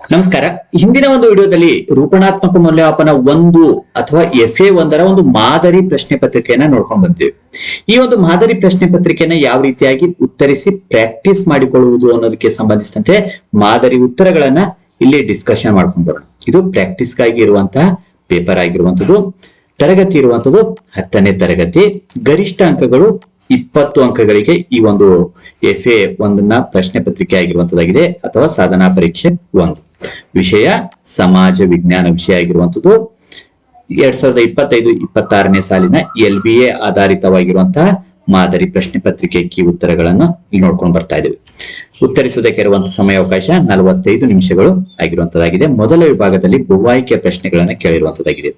ನಮಸ್ಕಾರ. ಹಿಂದಿನ ಒಂದು ವಿಡಿಯೋದಲ್ಲಿ ರೂಪಣಾತ್ಮಕ ಮೌಲ್ಯಮಾಪನ ಒಂದು ಅಥವಾ ಎಫ್ ಎ ಒಂದರ ಒಂದು ಮಾದರಿ ಪ್ರಶ್ನೆ ಪತ್ರಿಕೆಯನ್ನ ನೋಡ್ಕೊಂಡು ಬಂದಿವಿ. ಈ ಒಂದು ಮಾದರಿ ಪ್ರಶ್ನೆ ಪತ್ರಿಕೆಯನ್ನ ಯಾವ ರೀತಿಯಾಗಿ ಉತ್ತರಿಸಿ ಪ್ರಾಕ್ಟೀಸ್ ಮಾಡಿಕೊಳ್ಳುವುದು ಅನ್ನೋದಕ್ಕೆ ಸಂಬಂಧಿಸಿದಂತೆ ಮಾದರಿ ಉತ್ತರಗಳನ್ನ ಇಲ್ಲಿ ಡಿಸ್ಕಷನ್ ಮಾಡ್ಕೊಂಡು ಬರೋಣ. ಇದು ಪ್ರಾಕ್ಟೀಸ್ಗಾಗಿ ಇರುವಂತಹ ಪೇಪರ್ ಆಗಿರುವಂತದ್ದು ತರಗತಿ ಇರುವಂತದ್ದು ಹತ್ತನೇ ತರಗತಿ, ಗರಿಷ್ಠ ಅಂಕಗಳು ಇಪ್ಪತ್ತು ಅಂಕಗಳಿಗೆ ಈ ಒಂದು ಎಫ್ ಎ ಒಂದನ್ನ ಪ್ರಶ್ನೆ ಪತ್ರಿಕೆ ಆಗಿರುವಂತದ್ದಾಗಿದೆ ಅಥವಾ ಸಾಧನಾ ಪರೀಕ್ಷೆ ಒಂದು. ವಿಷಯ ಸಮಾಜ ವಿಜ್ಞಾನ ವಿಷಯ ಆಗಿರುವಂತದ್ದು. ಎರಡ್ ಸಾವಿರದ ಇಪ್ಪತ್ತೈದು, ಇಪ್ಪತ್ತಾರನೇ ಸಾಲಿನ ಎಲ್ ಬಿ ಎ ಆಧಾರಿತವಾಗಿರುವಂತಹ ಮಾದರಿ ಪ್ರಶ್ನೆ ಪತ್ರಿಕೆ ಕೀ ಉತ್ತರಗಳನ್ನು ಇಲ್ಲಿ ನೋಡ್ಕೊಂಡು ಬರ್ತಾ ಇದ್ದೇವೆ. ಉತ್ತರಿಸುವುದಕ್ಕೆ ಇರುವಂತಹ ಸಮಯಾವಕಾಶ ನಲವತ್ತೈದು ನಿಮಿಷಗಳು ಆಗಿರುವಂತದ್ದಾಗಿದೆ. ಮೊದಲ ವಿಭಾಗದಲ್ಲಿ ಬಹುಆಯ್ಕೆ ಪ್ರಶ್ನೆಗಳನ್ನ ಕೇಳಿರುವಂತದ್ದಾಗಿದೆ.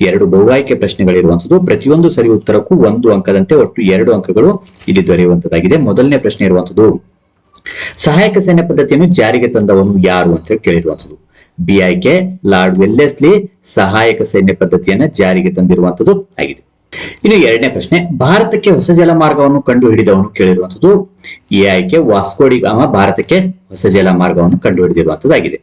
ಎರಡು ಬಹುವಾಯ್ಕೆ ಪ್ರಶ್ನೆಗಳಿರುವಂತದ್ದು, ಪ್ರತಿಯೊಂದು ಸರಿ ಉತ್ತರಕ್ಕೂ ಒಂದು ಅಂಕದಂತೆ ಒಟ್ಟು ಎರಡು ಅಂಕಗಳು ಇಲ್ಲಿ ದೊರೆಯುವಂತದ್ದಾಗಿದೆ. ಮೊದಲನೇ ಪ್ರಶ್ನೆ ಇರುವಂತದ್ದು, ಸಹಾಯಕ ಸೈನ್ಯ ಪದ್ಧತಿಯನ್ನು ಜಾರಿಗೆ ತಂದವನು ಯಾರು ಅಂತ ಹೇಳಿ ಕೇಳಿರುವಂತದ್ದು. ಬಿ ಆಯ್ಕೆ ಲಾರ್ಡ್ ವೆಲ್ಲೆಸ್ಲಿ ಸಹಾಯಕ ಸೈನ್ಯ ಪದ್ಧತಿಯನ್ನ ಜಾರಿಗೆ ತಂದಿರುವಂತದ್ದು ಆಗಿದೆ. ಇನ್ನು ಎರಡನೇ ಪ್ರಶ್ನೆ, ಭಾರತಕ್ಕೆ ಹೊಸ ಜಲಮಾರ್ಗವನ್ನು ಕಂಡು ಹಿಡಿದವನು ಕೇಳಿರುವಂತದ್ದು ಎ ಆಯ್ಕೆ ವಾಸ್ಕೋಡಿ ಗಾಮ ಭಾರತಕ್ಕೆ ಹೊಸ ಜಲಮಾರ್ಗವನ್ನು ಕಂಡು ಹಿಡಿದಿರುವಂತದ್ದಾಗಿದೆ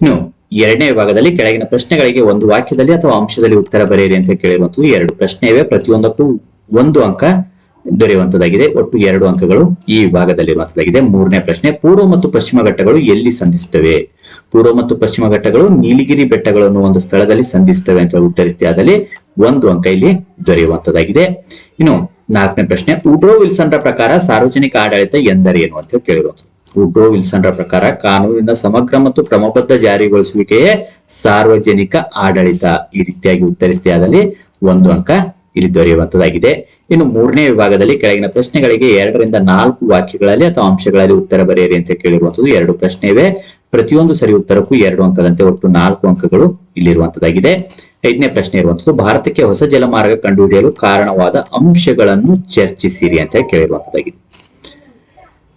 ಇನ್ನು ಎರಡನೇ ವಿಭಾಗದಲ್ಲಿ ಕೆಳಗಿನ ಪ್ರಶ್ನೆಗಳಿಗೆ ಒಂದು ವಾಕ್ಯದಲ್ಲಿ ಅಥವಾ ಅಂಶದಲ್ಲಿ ಉತ್ತರ ಬರೆಯಿರಿ ಅಂತ ಕೇಳಿರುವಂತದ್ದು ಎರಡು ಪ್ರಶ್ನೆ ಇವೆ ಪ್ರತಿಯೊಂದಕ್ಕೂ ಒಂದು ಅಂಕ. ದೊರೆಯುವಂತದ್ದಾಗಿದೆ ಒಟ್ಟು ಎರಡು ಅಂಕಗಳು ಈ ವಿಭಾಗದಲ್ಲಿರುವಂತದ್ದಾಗಿದೆ ಮೂರನೇ ಪ್ರಶ್ನೆ, ಪೂರ್ವ ಮತ್ತು ಪಶ್ಚಿಮ ಘಟ್ಟಗಳು ಎಲ್ಲಿ ಸಂಧಿಸುತ್ತವೆ? ಪೂರ್ವ ಮತ್ತು ಪಶ್ಚಿಮ ಘಟ್ಟಗಳು ನೀಲಗಿರಿ ಬೆಟ್ಟಗಳನ್ನು ಒಂದು ಸ್ಥಳದಲ್ಲಿ ಸಂಧಿಸುತ್ತವೆ ಅಂತ ಉತ್ತರಿಸಿದೆ ಆದಲ್ಲಿ ಒಂದು ಅಂಕ ಇಲ್ಲಿ ದೊರೆಯುವಂತದಾಗಿದೆ. ಇನ್ನು ನಾಲ್ಕನೇ ಪ್ರಶ್ನೆ ಉಡ್ರೋ ರ ಪ್ರಕಾರ ಸಾರ್ವಜನಿಕ ಆಡಳಿತ ಎಂದರೇನು ಅಂತ ಕೇಳಿರುವಂತದ್ದು ಉಡ್ರೋ ರ ಪ್ರಕಾರ ಕಾನೂನಿನ ಸಮಗ್ರ ಮತ್ತು ಕ್ರಮಬದ್ಧ ಜಾರಿಗೊಳಿಸುವಿಕೆಯೇ ಸಾರ್ವಜನಿಕ ಆಡಳಿತ ಈ ರೀತಿಯಾಗಿ ಉತ್ತರಿಸಿದೆ ಆದಲ್ಲಿ ಒಂದು ಅಂಕ ಇಲ್ಲಿ ದೊರೆಯುವಂತದ್ದಾಗಿದೆ ಇನ್ನು ಮೂರನೇ ವಿಭಾಗದಲ್ಲಿ ಕೆಳಗಿನ ಪ್ರಶ್ನೆಗಳಿಗೆ ಎರಡರಿಂದ ನಾಲ್ಕು ವಾಕ್ಯಗಳಲ್ಲಿ ಅಥವಾ ಅಂಶಗಳಲ್ಲಿ ಉತ್ತರ ಬರೆಯಿರಿ ಅಂತ ಕೇಳಿರುವಂತದ್ದು ಎರಡು ಪ್ರಶ್ನೆ ಇವೆ ಪ್ರತಿಯೊಂದು ಸರಿ ಉತ್ತರಕ್ಕೂ ಎರಡು ಅಂಕದಂತೆ ಒಟ್ಟು ನಾಲ್ಕು ಅಂಕಗಳು ಇಲ್ಲಿರುವಂತದ್ದಾಗಿದೆ ಐದನೇ ಪ್ರಶ್ನೆ ಇರುವಂತದ್ದು, ಭಾರತಕ್ಕೆ ಹೊಸ ಜಲಮಾರ್ಗ ಕಂಡುಹಿಡಿಯಲು ಕಾರಣವಾದ ಅಂಶಗಳನ್ನು ಚರ್ಚಿಸಿರಿ ಅಂತ ಕೇಳಿರುವಂತದ್ದಾಗಿದೆ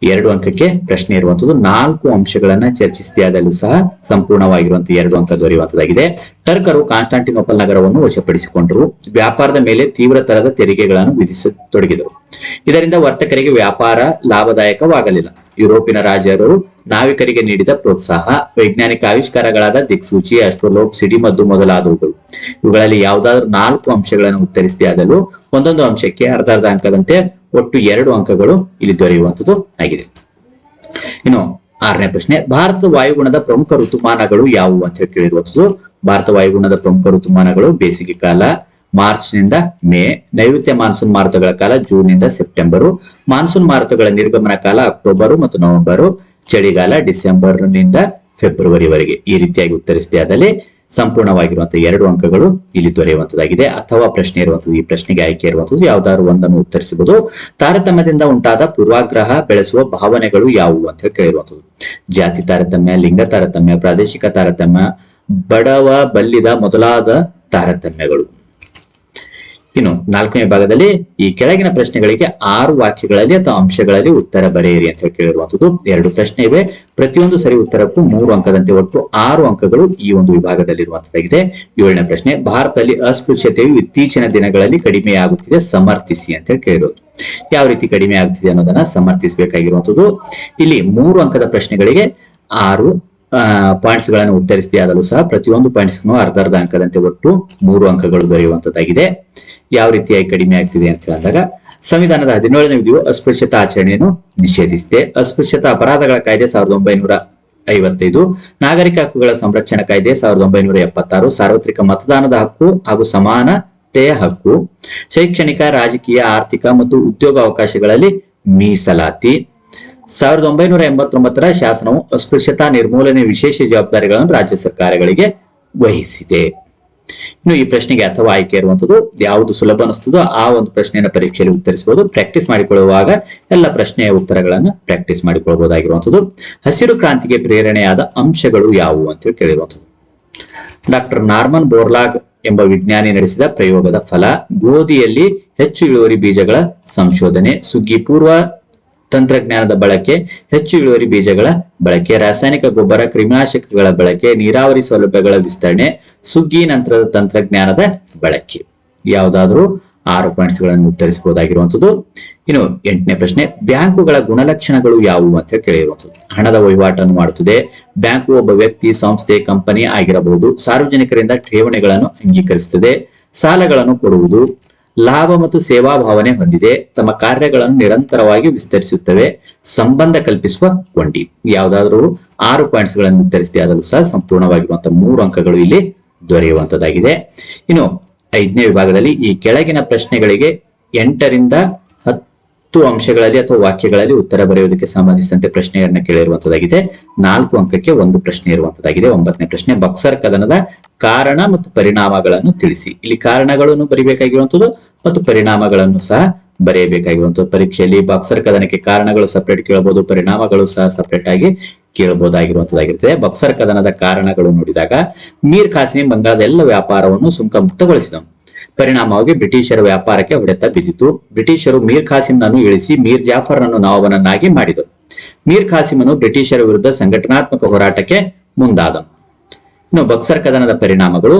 ಎರಡು ಅಂಕಕ್ಕೆ ಪ್ರಶ್ನೆ ಇರುವಂತದ್ದು ನಾಲ್ಕು ಅಂಶಗಳನ್ನ ಚರ್ಚಿಸಿದಾಗಲೂ ಸಹ ಸಂಪೂರ್ಣವಾಗಿರುವಂತಹ ಎರಡು ಅಂಕ ದೊರೆಯುವಂತದ್ದಾಗಿದೆ ಟರ್ಕರು ಕಾನ್ಸ್ಟಾಂಟಿನೋಪಲ್ ನಗರವನ್ನು ವಶಪಡಿಸಿಕೊಂಡರು. ವ್ಯಾಪಾರದ ಮೇಲೆ ತೀವ್ರ ತರದ ತೆರಿಗೆಗಳನ್ನು ವಿಧಿಸತೊಡಗಿದರು. ಇದರಿಂದ ವರ್ತಕರಿಗೆ ವ್ಯಾಪಾರ ಲಾಭದಾಯಕವಾಗಲಿಲ್ಲ. ಯುರೋಪಿನ ರಾಜರು ನಾವಿಕರಿಗೆ ನೀಡಿದ ಪ್ರೋತ್ಸಾಹ, ವೈಜ್ಞಾನಿಕ ಆವಿಷ್ಕಾರಗಳಾದ ದಿಕ್ಸೂಚಿ ಅಸ್ಟ್ರೋಲೋಪ್ ಸಿಡಿಮದ್ದು ಮೊದಲಾದವುಗಳು. ಇವುಗಳಲ್ಲಿ ಯಾವುದಾದ್ರೂ ನಾಲ್ಕು ಅಂಶಗಳನ್ನು ಉತ್ತರಿಸಿದೆ ಆದಲು ಒಂದೊಂದು ಅಂಶಕ್ಕೆ ಅರ್ಧ ಅರ್ಧ ಅಂಕದಂತೆ ಒಟ್ಟು ಎರಡು ಅಂಕಗಳು ಇಲ್ಲಿ ದೊರೆಯುವಂತದ್ದು ಆಗಿದೆ. ಇನ್ನು ಆರನೇ ಪ್ರಶ್ನೆ, ಭಾರತ ವಾಯುಗುಣದ ಪ್ರಮುಖ ಋತುಮಾನಗಳು ಯಾವುವು ಅಂತ ಹೇಳಿ ಕೇಳಿರುವಂತದ್ದು ಭಾರತ ವಾಯುಗುಣದ ಪ್ರಮುಖ ಋತುಮಾನಗಳು ಬೇಸಿಗೆ ಕಾಲ ಮಾರ್ಚ್ನಿಂದ ಮೇ, ನೈಋತ್ಯ ಮಾನ್ಸೂನ್ ಮಾರುತಗಳ ಕಾಲ ಜೂನ್ನಿಂದ ಸೆಪ್ಟೆಂಬರು. ಮಾನ್ಸೂನ್ ಮಾರುತಗಳ ನಿರ್ಗಮನ ಕಾಲ ಅಕ್ಟೋಬರ್ ಮತ್ತು ನವೆಂಬರ್. ಚಳಿಗಾಲ ಡಿಸೆಂಬರ್ನಿಂದ ಫೆಬ್ರವರಿವರೆಗೆ ಈ ರೀತಿಯಾಗಿ ಉತ್ತರಿಸಿದೆ. ಆದಲ್ಲಿ ಸಂಪೂರ್ಣವಾಗಿರುವಂತಹ ಎರಡು ಅಂಕಗಳು ಇಲ್ಲಿ ದೊರೆಯುವಂತದ್ದಾಗಿದೆ. ಅಥವಾ ಪ್ರಶ್ನೆ ಇರುವಂತದ್ದು, ಈ ಪ್ರಶ್ನೆಗೆ ಆಯ್ಕೆ ಇರುವಂತದ್ದು ಯಾವ್ದಾದ್ರು ಒಂದನ್ನು ಉತ್ತರಿಸಬಹುದು. ತಾರತಮ್ಯದಿಂದ ಉಂಟಾದ ಪೂರ್ವಾಗ್ರಹ ಬೆಳೆಸುವ ಭಾವನೆಗಳು ಯಾವುವು ಅಂತ ಕೇಳಿರುವಂತದ್ದು. ಜಾತಿ ತಾರತಮ್ಯ, ಲಿಂಗ ತಾರತಮ್ಯ, ಪ್ರಾದೇಶಿಕ ತಾರತಮ್ಯ, ಬಡವ, ಬಲ್ಲಿದ ಮೊದಲಾದ ತಾರತಮ್ಯಗಳು. ಇನ್ನು ನಾಲ್ಕನೇ ಭಾಗದಲ್ಲಿ ಈ ಕೆಳಗಿನ ಪ್ರಶ್ನೆಗಳಿಗೆ ಆರು ವಾಕ್ಯಗಳಲ್ಲಿ ಅಥವಾ ಅಂಶಗಳಲ್ಲಿ ಉತ್ತರ ಬರೆಯಿರಿ ಅಂತ ಕೇಳಿರುವಂತದ್ದು ಎರಡು ಪ್ರಶ್ನೆ ಇವೆ. ಪ್ರತಿಯೊಂದು ಸರಿ ಉತ್ತರಕ್ಕೂ ಮೂರು ಅಂಕದಂತೆ ಒಟ್ಟು ಆರು ಅಂಕಗಳು ಈ ಒಂದು ವಿಭಾಗದಲ್ಲಿರುವಂತದ್ದಾಗಿದೆ ಏಳನೇ ಪ್ರಶ್ನೆ, ಭಾರತದಲ್ಲಿ ಅಸ್ಪೃಶ್ಯತೆಯು ಇತ್ತೀಚಿನ ದಿನಗಳಲ್ಲಿ ಕಡಿಮೆಯಾಗುತ್ತಿದೆ, ಸಮರ್ಥಿಸಿ ಅಂತ ಹೇಳಿ ಕೇಳಿರೋದು ಯಾವ ರೀತಿ ಕಡಿಮೆ ಆಗ್ತಿದೆ ಅನ್ನೋದನ್ನ ಸಮರ್ಥಿಸಬೇಕಾಗಿರುವಂತದ್ದು ಇಲ್ಲಿ ಮೂರು ಅಂಕದ ಪ್ರಶ್ನೆಗಳಿಗೆ ಆರು ಪಾಯಿಂಟ್ಸ್ಗಳನ್ನು ಉತ್ತರಿಸಿದೆ ಆದರೂ ಸಹ ಪ್ರತಿಯೊಂದು ಪಾಯಿಂಟ್ಸ್ ಅರ್ಧ ಅರ್ಧ ಅಂಕದಂತೆ ಒಟ್ಟು ಮೂರು ಅಂಕಗಳು ದೊರೆಯುವಂತದ್ದಾಗಿದೆ. ಯಾವ ರೀತಿಯಾಗಿ ಕಡಿಮೆ ಆಗ್ತಿದೆ ಅಂತ ಹೇಳಿದಾಗ, ಸಂವಿಧಾನದ ಹದಿನೇಳನೇ ವಿಧಿಯು ಅಸ್ಪೃಶ್ಯತಾ ಆಚರಣೆಯನ್ನು ನಿಷೇಧಿಸಿದೆ. ಅಸ್ಪೃಶ್ಯತಾ ಅಪರಾಧಗಳ ಕಾಯ್ದೆ ಸಾವಿರದ ಒಂಬೈನೂರ ಐವತ್ತೈದು, ನಾಗರಿಕ ಹಕ್ಕುಗಳ ಸಂರಕ್ಷಣಾ ಕಾಯ್ದೆ ಸಾವಿರದ ಒಂಬೈನೂರ ಎಪ್ಪತ್ತಾರು, ಸಾರ್ವತ್ರಿಕ ಮತದಾನದ ಹಕ್ಕು ಹಾಗೂ ಸಮಾನತೆಯ ಹಕ್ಕು, ಶೈಕ್ಷಣಿಕ, ರಾಜಕೀಯ, ಆರ್ಥಿಕ ಮತ್ತು ಉದ್ಯೋಗ ಅವಕಾಶಗಳಲ್ಲಿ ಮೀಸಲಾತಿ. ಸಾವಿರದ ಒಂಬೈನೂರ ಎಂಬತ್ತೊಂಬತ್ತರ ಶಾಸನವು ಅಸ್ಪೃಶ್ಯತಾ ನಿರ್ಮೂಲನೆ ವಿಶೇಷ ಜವಾಬ್ದಾರಿಗಳನ್ನು ರಾಜ್ಯ ಸರ್ಕಾರಗಳಿಗೆ ವಹಿಸಿದೆ. ಇನ್ನು ಈ ಪ್ರಶ್ನೆಗೆ ಅಥವಾ ಆಯ್ಕೆ ಇರುವಂತದ್ದು ಯಾವುದು ಸುಲಭ ಅನಿಸ್ತದೋ ಆ ಒಂದು ಪ್ರಶ್ನೆಯನ್ನು ಪರೀಕ್ಷೆಯಲ್ಲಿ ಉತ್ತರಿಸಬಹುದು. ಪ್ರಾಕ್ಟೀಸ್ ಮಾಡಿಕೊಳ್ಳುವಾಗ ಎಲ್ಲ ಪ್ರಶ್ನೆಯ ಉತ್ತರಗಳನ್ನು ಪ್ರಾಕ್ಟೀಸ್ ಮಾಡಿಕೊಳ್ಳಬಹುದಾಗಿರುವಂತದ್ದು ಹಸಿರು ಕ್ರಾಂತಿಗೆ ಪ್ರೇರಣೆಯಾದ ಅಂಶಗಳು ಯಾವುವು ಅಂತ ಹೇಳಿ ಡಾಕ್ಟರ್ ನಾರ್ಮನ್ ಬೋರ್ಲಾಗ್ ಎಂಬ ವಿಜ್ಞಾನಿ ನಡೆಸಿದ ಪ್ರಯೋಗದ ಫಲ ಗೋಧಿಯಲ್ಲಿ ಹೆಚ್ಚು ಇಳುವರಿ ಬೀಜಗಳ ಸಂಶೋಧನೆ, ಸುಗ್ಗಿ ಪೂರ್ವ ತಂತ್ರಜ್ಞಾನದ ಬಳಕೆ, ಹೆಚ್ಚು ಇಳುವರಿ ಬೀಜಗಳ ಬಳಕೆ, ರಾಸಾಯನಿಕ ಗೊಬ್ಬರ, ಕ್ರಿಮಿನಾಶಕಗಳ ಬಳಕೆ, ನೀರಾವರಿ ಸೌಲಭ್ಯಗಳ ವಿಸ್ತರಣೆ, ಸುಗ್ಗಿ ನಂತರದ ತಂತ್ರಜ್ಞಾನದ ಬಳಕೆ. ಯಾವುದಾದ್ರೂ ಆರು ಪಾಯಿಂಟ್ಸ್ಗಳನ್ನು ಉತ್ತರಿಸಬಹುದಾಗಿರುವಂಥದ್ದು. ಇನ್ನು ಎಂಟನೇ ಪ್ರಶ್ನೆ, ಬ್ಯಾಂಕುಗಳ ಗುಣಲಕ್ಷಣಗಳು ಯಾವುವು ಅಂತ ಕೇಳಿರುವಂತದ್ದು ಹಣದ ವಹಿವಾಟನ್ನು ಮಾಡುತ್ತದೆ, ಬ್ಯಾಂಕು ಒಬ್ಬ ವ್ಯಕ್ತಿ, ಸಂಸ್ಥೆ, ಕಂಪನಿ ಆಗಿರಬಹುದು, ಸಾರ್ವಜನಿಕರಿಂದ ಠೇವಣಿಗಳನ್ನು ಅಂಗೀಕರಿಸುತ್ತದೆ, ಸಾಲಗಳನ್ನು ಕೊಡುವುದು ಲಾಭ ಮತ್ತು ಸೇವಾ ಭಾವನೆ ಹೊಂದಿದೆ. ತಮ್ಮ ಕಾರ್ಯಗಳನ್ನು ನಿರಂತರವಾಗಿ ವಿಸ್ತರಿಸುತ್ತವೆ. ಸಂಬಂಧ ಕಲ್ಪಿಸುವ ಕೊಂಡಿ ಯಾವುದಾದ್ರೂ ಆರು ಪಾಯಿಂಟ್ಸ್ಗಳನ್ನು ಉತ್ತರಿಸಿದೆ ಆದರೂ ಸಹ ಸಂಪೂರ್ಣವಾಗಿರುವಂತಹ ಮೂರು ಅಂಕಗಳು ಇಲ್ಲಿ ದೊರೆಯುವಂತದ್ದಾಗಿದೆ. ಇನ್ನು ಐದನೇ ವಿಭಾಗದಲ್ಲಿ ಈ ಕೆಳಗಿನ ಪ್ರಶ್ನೆಗಳಿಗೆ ಎಂಟರಿಂದ ಹತ್ತು ಅಂಶಗಳಲ್ಲಿ ಅಥವಾ ವಾಕ್ಯಗಳಲ್ಲಿ ಉತ್ತರ ಬರೆಯುವುದಕ್ಕೆ ಸಂಬಂಧಿಸಿದಂತೆ ಪ್ರಶ್ನೆಯನ್ನ ಕೇಳಿರುವಂತದಾಗಿದೆ ನಾಲ್ಕು ಅಂಕಕ್ಕೆ ಒಂದು ಪ್ರಶ್ನೆ ಇರುವಂತದಾಗಿದೆ ಒಂಬತ್ತನೇ ಪ್ರಶ್ನೆ, ಬಕ್ಸರ್ ಕದನದ ಕಾರಣ ಮತ್ತು ಪರಿಣಾಮಗಳನ್ನು ತಿಳಿಸಿ. ಇಲ್ಲಿ ಕಾರಣಗಳನ್ನು ಬರಿಬೇಕಾಗಿರುವಂತದ್ದು ಮತ್ತು ಪರಿಣಾಮಗಳನ್ನು ಸಹ ಬರೆಯಬೇಕಾಗಿರುವಂತದ್ದು. ಪರೀಕ್ಷೆಯಲ್ಲಿ ಬಾಕ್ಸರ್ ಕದನಕ್ಕೆ ಕಾರಣಗಳು ಸಪರೇಟ್ ಕೇಳಬಹುದು, ಪರಿಣಾಮಗಳು ಸಹ ಸಪರೇಟ್ ಆಗಿ ಕೇಳಬಹುದಾಗಿರುವಂತದ್ದಾಗಿರ್ತದೆ. ಬಕ್ಸರ್ ಕದನದ ಕಾರಣಗಳು ನೋಡಿದಾಗ, ಮೀರ್ ಖಾಸಿಂ ಬಂಗಾಳದ ಎಲ್ಲ ವ್ಯಾಪಾರವನ್ನು ಸುಂಕ ಮುಕ್ತಗೊಳಿಸಿದನು ಪರಿಣಾಮವಾಗಿ ಬ್ರಿಟಿಷರ ವ್ಯಾಪಾರಕ್ಕೆ ಹೊಡೆತ ಬಿದ್ದಿತು. ಬ್ರಿಟಿಷರು ಮೀರ್ ಖಾಸಿಂನನ್ನು ಇಳಿಸಿ ಮೀರ್ ಜಾಫರ್ ಅನ್ನು ನವಾಬನನ್ನಾಗಿ ಮಾಡಿದರು. ಮೀರ್ ಖಾಸಿಮನು ಬ್ರಿಟಿಷರ ವಿರುದ್ಧ ಸಂಘಟನಾತ್ಮಕ ಹೋರಾಟಕ್ಕೆ ಮುಂದಾದನು ಇನ್ನು ಬಕ್ಸರ್ ಕದನದ ಪರಿಣಾಮಗಳು.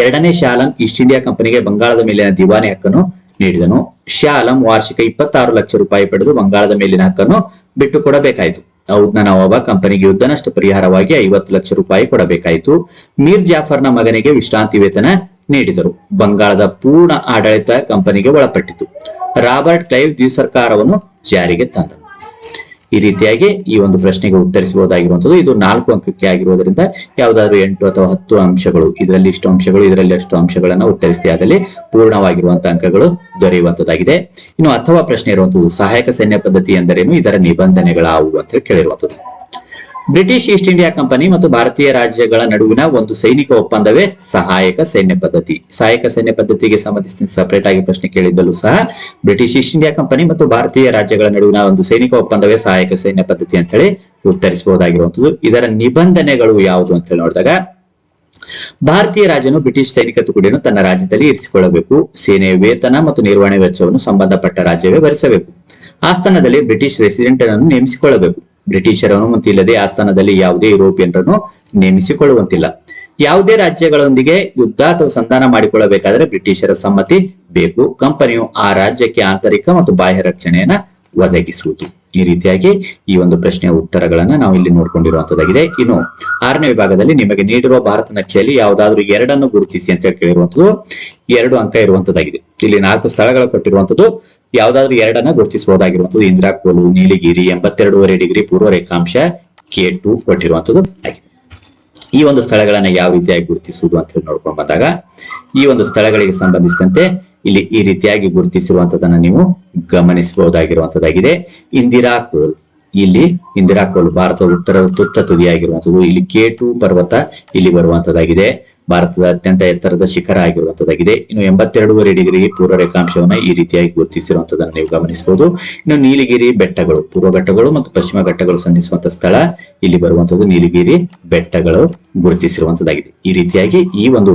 ಎರಡನೇ ಶಾಲಂ ಈಸ್ಟ್ ಇಂಡಿಯಾ ಕಂಪನಿಗೆ ಬಂಗಾಳದ ಮೇಲಿನ ದಿವಾನಿ ಹಕ್ಕನ್ನು ನೀಡಿದನು. ಶಾ ಆಲಂ ವಾರ್ಷಿಕ ಇಪ್ಪತ್ತಾರು ಲಕ್ಷ ರೂಪಾಯಿ ಪಡೆದು ಬಂಗಾಳದ ಮೇಲಿನ ಹಕ್ಕನ್ನು ಬಿಟ್ಟು ಕೊಡಬೇಕಾಯಿತು ಔದ್ನ ನವಾಬ ಕಂಪನಿಗೆ ಯುದ್ಧ ನಷ್ಟ ಪರಿಹಾರವಾಗಿ ಐವತ್ತು ಲಕ್ಷ ರೂಪಾಯಿ ಕೊಡಬೇಕಾಯಿತು. ಮೀರ್ ಜಾಫರ್ನ ಮಗನಿಗೆ ವಿಶ್ರಾಂತಿ ವೇತನ ನೀಡಿದರು. ಬಂಗಾಳದ ಪೂರ್ಣ ಆಡಳಿತ ಕಂಪನಿಗೆ ಒಳಪಟ್ಟಿತು. ರಾಬರ್ಟ್ ಕ್ಲೈವ್ ದ್ವಿಸರ್ಕಾರವನ್ನು ಜಾರಿಗೆ ತಂದರು ಈ ರೀತಿಯಾಗಿ ಈ ಒಂದು ಪ್ರಶ್ನೆಗೆ ಉತ್ತರಿಸಬಹುದಾಗಿರುವಂತದ್ದು ಇದು ನಾಲ್ಕು ಅಂಕಕ್ಕೆ ಆಗಿರುವುದರಿಂದ ಯಾವುದಾದ್ರೂ ಎಂಟು ಅಥವಾ ಹತ್ತು ಅಂಶಗಳು, ಇದರಲ್ಲಿ ಇಷ್ಟು ಅಂಶಗಳು, ಇದರಲ್ಲಿ ಅಷ್ಟು ಅಂಶಗಳನ್ನ ಉತ್ತರಿಸಿದೆ ಆದಲ್ಲಿ ಪೂರ್ಣವಾಗಿರುವಂತಹ ಅಂಕಗಳು ದೊರೆಯುವಂತದ್ದಾಗಿದೆ ಇನ್ನು ಅಥವಾ ಪ್ರಶ್ನೆ ಇರುವಂತದ್ದು ಸಹಾಯಕ ಸೈನ್ಯ ಪದ್ಧತಿ ಎಂದರೇನು, ಇದರ ನಿಬಂಧನೆಗಳಾವು ಅಂತ ಹೇಳಿ ಕೇಳಿರುವಂತದ್ದು ಬ್ರಿಟಿಷ್ ಈಸ್ಟ್ ಇಂಡಿಯಾ ಕಂಪನಿ ಮತ್ತು ಭಾರತೀಯ ರಾಜ್ಯಗಳ ನಡುವಿನ ಒಂದು ಸೈನಿಕ ಒಪ್ಪಂದವೇ ಸಹಾಯಕ ಸೈನ್ಯ ಪದ್ಧತಿ. ಸಹಾಯಕ ಸೈನ್ಯ ಪದ್ಧತಿಗೆ ಸಂಬಂಧಿಸಿದ ಸಪರೇಟ್ ಆಗಿ ಪ್ರಶ್ನೆ ಕೇಳಿದ್ದಲ್ಲೂ ಸಹ ಬ್ರಿಟಿಷ್ ಈಸ್ಟ್ ಇಂಡಿಯಾ ಕಂಪನಿ ಮತ್ತು ಭಾರತೀಯ ರಾಜ್ಯಗಳ ನಡುವಿನ ಒಂದು ಸೈನಿಕ ಒಪ್ಪಂದವೇ ಸಹಾಯಕ ಸೈನ್ಯ ಪದ್ಧತಿ ಅಂತ ಹೇಳಿ ಉತ್ತರಿಸಬಹುದಾಗಿರುವಂತದ್ದು ಇದರ ನಿಬಂಧನೆಗಳು ಯಾವುದು ಅಂತ ಹೇಳಿ ನೋಡಿದಾಗ, ಭಾರತೀಯ ರಾಜನು ಬ್ರಿಟಿಷ್ ಸೈನಿಕ ತುಕಡಿಯನ್ನು ತನ್ನ ರಾಜ್ಯದಲ್ಲಿ ಇರಿಸಿಕೊಳ್ಳಬೇಕು. ಸೇನೆಯ ವೇತನ ಮತ್ತು ನಿರ್ವಹಣೆ ವೆಚ್ಚವನ್ನು ಸಂಬಂಧಪಟ್ಟ ರಾಜ್ಯವೇ ಭರಿಸಬೇಕು. ಆಸ್ಥಾನದಲ್ಲಿ ಬ್ರಿಟಿಷ್ ರೆಸಿಡೆಂಟ್ ಅನ್ನು ನೇಮಿಸಿಕೊಳ್ಳಬೇಕು. ಬ್ರಿಟಿಷರ ಅನುಮತಿ ಇಲ್ಲದೆ ಆಸ್ಥಾನದಲ್ಲಿ ಯಾವುದೇ ಯುರೋಪಿಯನ್ರನ್ನು ನೇಮಿಸಿಕೊಳ್ಳುವಂತಿಲ್ಲ. ಯಾವುದೇ ರಾಜ್ಯಗಳೊಂದಿಗೆ ಯುದ್ಧ ಅಥವಾ ಸಂಧಾನ ಮಾಡಿಕೊಳ್ಳಬೇಕಾದರೆ ಬ್ರಿಟಿಷರ ಸಮ್ಮತಿ ಬೇಕು. ಕಂಪನಿಯು ಆ ರಾಜ್ಯಕ್ಕೆ ಆಂತರಿಕ ಮತ್ತು ಬಾಹ್ಯ ರಕ್ಷಣೆಯನ್ನ ಒದಗಿಸುವುದು. ಈ ರೀತಿಯಾಗಿ ಈ ಒಂದು ಪ್ರಶ್ನೆಯ ಉತ್ತರಗಳನ್ನ ನಾವು ಇಲ್ಲಿ ನೋಡ್ಕೊಂಡಿರುವಂತದ್ದಾಗಿದೆ. ಇನ್ನು ಆರನೇ ವಿಭಾಗದಲ್ಲಿ ನಿಮಗೆ ನೀಡಿರುವ ಭಾರತ ನಕ್ಷೆಯಲ್ಲಿ ಯಾವುದಾದ್ರೂ ಎರಡನ್ನು ಗುರುತಿಸಿ ಅಂತ ಕೇಳಿರುವಂತದ್ದು. ಎರಡು ಅಂಕ ಇರುವಂತದ್ದಾಗಿದೆ. ಇಲ್ಲಿ ನಾಲ್ಕು ಸ್ಥಳಗಳು ಕೊಟ್ಟಿರುವಂತದ್ದು ಯಾವ್ದಾದ್ರು ಎರಡನ್ನ ಗುರುತಿಸಬಹುದಾಗಿರುವಂತದ್ದು ಇಂದಿರಾ, ಕೋಲು, ನೀಲಗಿರಿ, ಎಂಬತ್ತೆರಡೂವರೆ ಡಿಗ್ರಿ ಪೂರ್ವ ರೇಖಾಂಶ ಕೆ ಟು ಕೊಟ್ಟಿರುವಂತದ್ದು ಆಗಿದೆ ಈ ಒಂದು ಸ್ಥಳಗಳನ್ನ ಯಾವ ರೀತಿಯಾಗಿ ಗುರುತಿಸುವುದು ಅಂತ ಹೇಳಿ ನೋಡ್ಕೊಂಡು ಬಂದಾಗ, ಈ ಒಂದು ಸ್ಥಳಗಳಿಗೆ ಸಂಬಂಧಿಸಿದಂತೆ ಇಲ್ಲಿ ಈ ರೀತಿಯಾಗಿ ಗುರುತಿಸಿರುವಂತದನ್ನ ನೀವು ಗಮನಿಸಬಹುದಾಗಿರುವಂತದ್ದಾಗಿದೆ ಇಂದಿರಾ ಕೋಲ್. ಇಲ್ಲಿ ಇಂದಿರಾ ಕೋಲ್ ಭಾರತದ ಉತ್ತರದ ತುತ್ತ ತುದಿಯಾಗಿರುವಂತದ್ದು ಇಲ್ಲಿ ಕೆ ಟು ಪರ್ವತ ಇಲ್ಲಿ ಬರುವಂತದ್ದಾಗಿದೆ ಭಾರತದ ಅತ್ಯಂತ ಎತ್ತರದ ಶಿಖರ ಆಗಿರುವಂತದ್ದಾಗಿದೆ. ಇನ್ನು ಎಂಬತ್ತೆರಡೂವರೆ ಡಿಗ್ರಿ ಪೂರ್ವ ರೇಖಾಂಶವನ್ನ ಈ ರೀತಿಯಾಗಿ ಗುರುತಿಸಿರುವಂತದನ್ನು ನೀವು ಗಮನಿಸಬಹುದು. ಇನ್ನು ನೀಲಗಿರಿ ಬೆಟ್ಟಗಳು, ಪೂರ್ವ ಘಟ್ಟಗಳು ಮತ್ತು ಪಶ್ಚಿಮ ಘಟ್ಟಗಳು ಸಂಧಿಸುವಂತ ಸ್ಥಳ ಇಲ್ಲಿ ಬರುವಂತದ್ದು ನೀಲಗಿರಿ ಬೆಟ್ಟಗಳು ಗುರುತಿಸಿರುವಂತದ್ದಾಗಿದೆ. ಈ ರೀತಿಯಾಗಿ ಈ ಒಂದು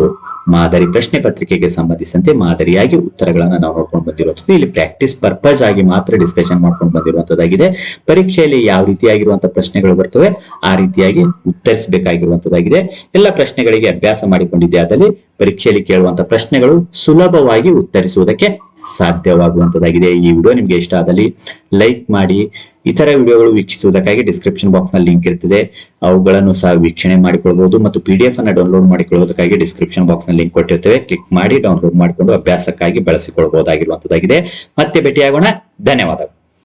ಮಾದರಿ ಪ್ರಶ್ನೆ ಪತ್ರಿಕೆಗೆ ಸಂಬಂಧಿಸಿದಂತೆ ಮಾದರಿಯಾಗಿ ಉತ್ತರಗಳನ್ನು ನಾವು ನೋಡ್ಕೊಂಡು ಬಂದಿರುವಂತದ್ದು. ಇಲ್ಲಿ ಪ್ರಾಕ್ಟೀಸ್ ಪರ್ಪಸ್ ಆಗಿ ಮಾತ್ರ ಡಿಸ್ಕಷನ್ ಮಾಡ್ಕೊಂಡು ಬಂದಿರುವಂತದ್ದಾಗಿದೆ. ಪರೀಕ್ಷೆಯಲ್ಲಿ ಯಾವ ರೀತಿಯಾಗಿರುವಂತಹ ಪ್ರಶ್ನೆಗಳು ಬರ್ತವೆ, ಆ ರೀತಿಯಾಗಿ ಉತ್ತರಿಸಬೇಕಾಗಿರುವಂತದ್ದಾಗಿದೆ. ಎಲ್ಲ ಪ್ರಶ್ನೆಗಳಿಗೆ ಅಭ್ಯಾಸ ಮಾಡಿಕೊಂಡಿದ್ದೆ ಆದಲ್ಲಿ ಪರೀಕ್ಷೆಯಲ್ಲಿ ಕೇಳುವಂತ ಪ್ರಶ್ನೆಗಳು ಸುಲಭವಾಗಿ ಉತ್ತರಿಸುವುದಕ್ಕೆ ಸಾಧ್ಯವಾಗುವಂತದ್ದಾಗಿದೆ ಈ ವಿಡಿಯೋ ನಿಮ್ಗೆ ಇಷ್ಟ ಆದಲ್ಲಿ ಲೈಕ್ ಮಾಡಿ, ಇತರ ವಿಡಿಯೋಗಳು ವೀಕ್ಷಿಸುವುದಕ್ಕಾಗಿ ಡಿಸ್ಕ್ರಿಪ್ಷನ್ ಬಾಕ್ಸ್ನಲ್ಲಿ ಲಿಂಕ್ ಇರ್ತದೆ. ಅವುಗಳನ್ನು ಸಹ ವೀಕ್ಷಣೆ ಮಾಡಿಕೊಳ್ಬಹುದು ಮತ್ತು ಪಿ ಡಿ ಎಫ್ ಅನ್ನ ಡೌನ್ಲೋಡ್ ಮಾಡಿಕೊಳ್ಳುವುದಕ್ಕಾಗಿ ಡಿಸ್ಕ್ರಿಪ್ಷನ್ ಬಾಕ್ಸ್ನಲ್ಲಿ ಲಿಂಕ್ ಕೊಟ್ಟಿರ್ತೇವೆ. ಕ್ಲಿಕ್ ಮಾಡಿ ಡೌನ್ಲೋಡ್ ಮಾಡಿಕೊಂಡು ಅಭ್ಯಾಸಕ್ಕಾಗಿ ಬಳಸಿಕೊಳ್ಳಬಹುದಾಗಿರುವಂತದ್ದಾಗಿದೆ ಮತ್ತೆ ಭೇಟಿಯಾಗೋಣ. ಧನ್ಯವಾದಗಳು.